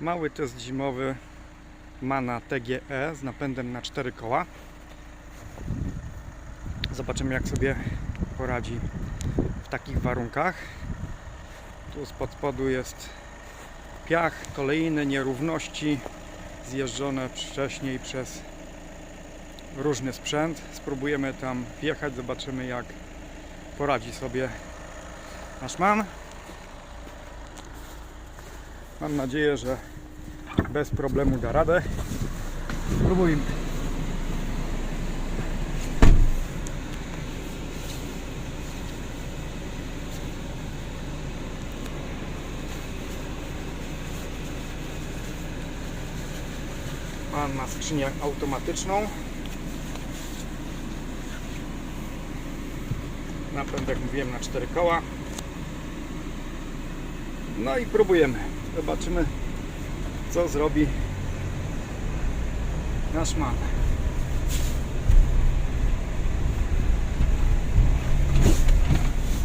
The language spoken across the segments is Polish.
Mały test zimowy Mana TGE z napędem na 4 koła. Zobaczymy jak sobie poradzi w takich warunkach. Tu spod spodu jest piach, kolejne nierówności zjeżdżone wcześniej przez różny sprzęt. Spróbujemy tam wjechać, zobaczymy jak poradzi sobie nasz man. Mam nadzieję, że bez problemu da radę. Spróbujmy. Pan ma skrzynię automatyczną. Napęd, jak mówiłem, na 4 koła. No i próbujemy. Zobaczymy, co zrobi nasz man.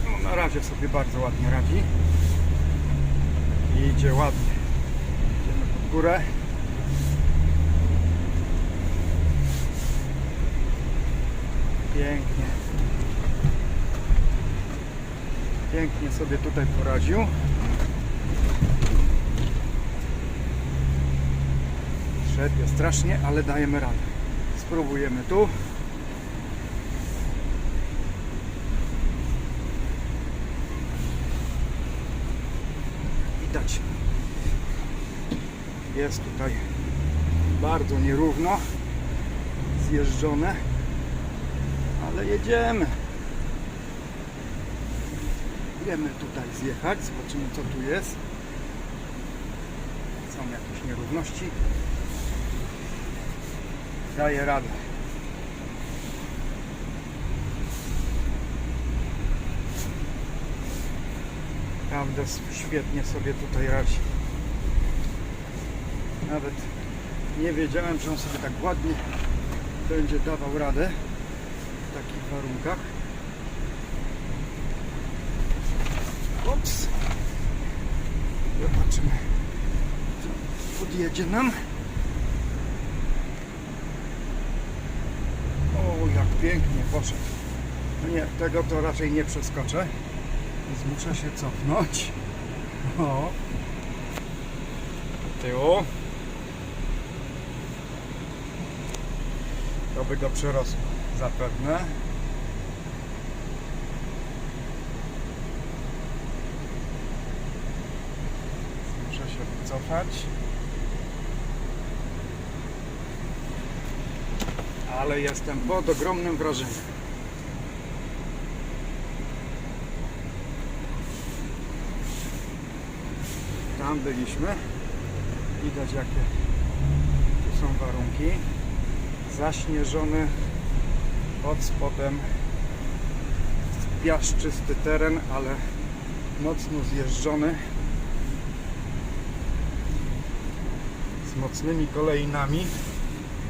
No, na razie sobie bardzo ładnie radzi. I idzie ładnie. Idziemy pod górę. Pięknie. Pięknie sobie tutaj poradził. Strasznie, ale dajemy radę. Spróbujemy tu. Widać. Jest tutaj bardzo nierówno zjeżdżone, ale jedziemy. Wiemy tutaj zjechać, zobaczymy co tu jest. Są jakieś nierówności. Daje radę. Naprawdę świetnie sobie tutaj radzi. Nawet nie wiedziałem, że on sobie tak ładnie będzie dawał radę w takich warunkach. Ups. Zobaczymy. co Podjedzie nam. O, jak pięknie poszedł. No nie, tego to raczej nie przeskoczę. Więc muszę się cofnąć. O. Tyłu. To by go przerosło. Zapewne. Muszę się wycofać. Ale jestem pod ogromnym wrażeniem. Tam byliśmy. Widać jakie tu są warunki. Zaśnieżony pod spodem piaszczysty teren, ale mocno zjeżdżony. Z mocnymi kolejnami.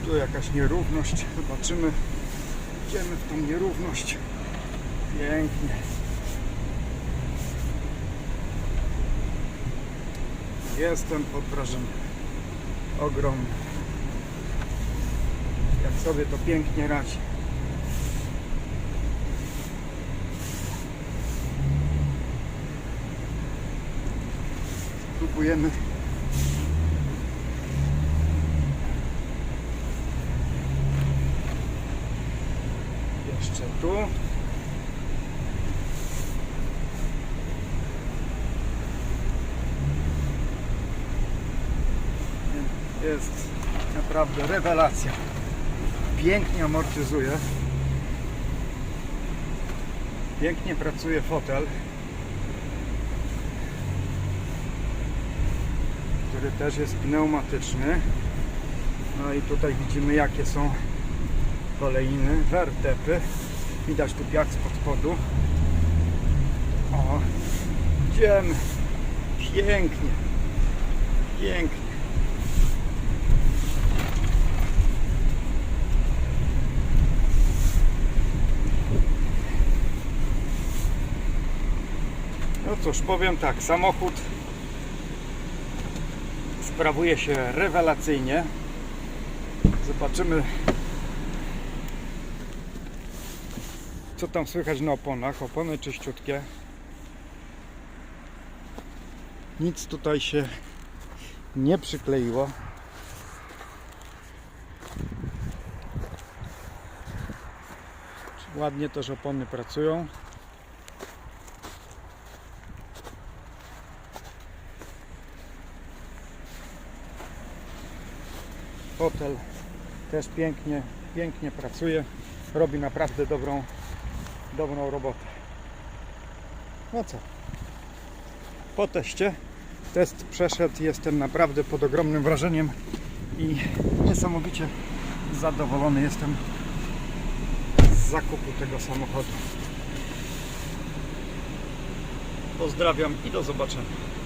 Tu jakaś nierówność. Zobaczymy. Idziemy w tą nierówność. Pięknie. Jestem pod wrażeniem. Ogromny. Jak sobie to pięknie radzi. Spróbujemy jeszcze tu. Jest naprawdę rewelacja. Pięknie amortyzuje. Pięknie pracuje fotel. Który też jest pneumatyczny. No i tutaj widzimy jakie są kolejny, wertepy. Widać tu piach spod spodu. O, idziemy. Pięknie. Pięknie. No cóż, powiem tak, samochód sprawuje się rewelacyjnie. Zobaczymy, co tam słychać na oponach. Opony czyściutkie. Nic tutaj się nie przykleiło. Ładnie też opony pracują. Hotel też pięknie, pięknie pracuje. Robi naprawdę dobrą, dobrą robotę. No co? Po teście test przeszedł. Jestem naprawdę pod ogromnym wrażeniem i niesamowicie zadowolony jestem z zakupu tego samochodu. Pozdrawiam i do zobaczenia.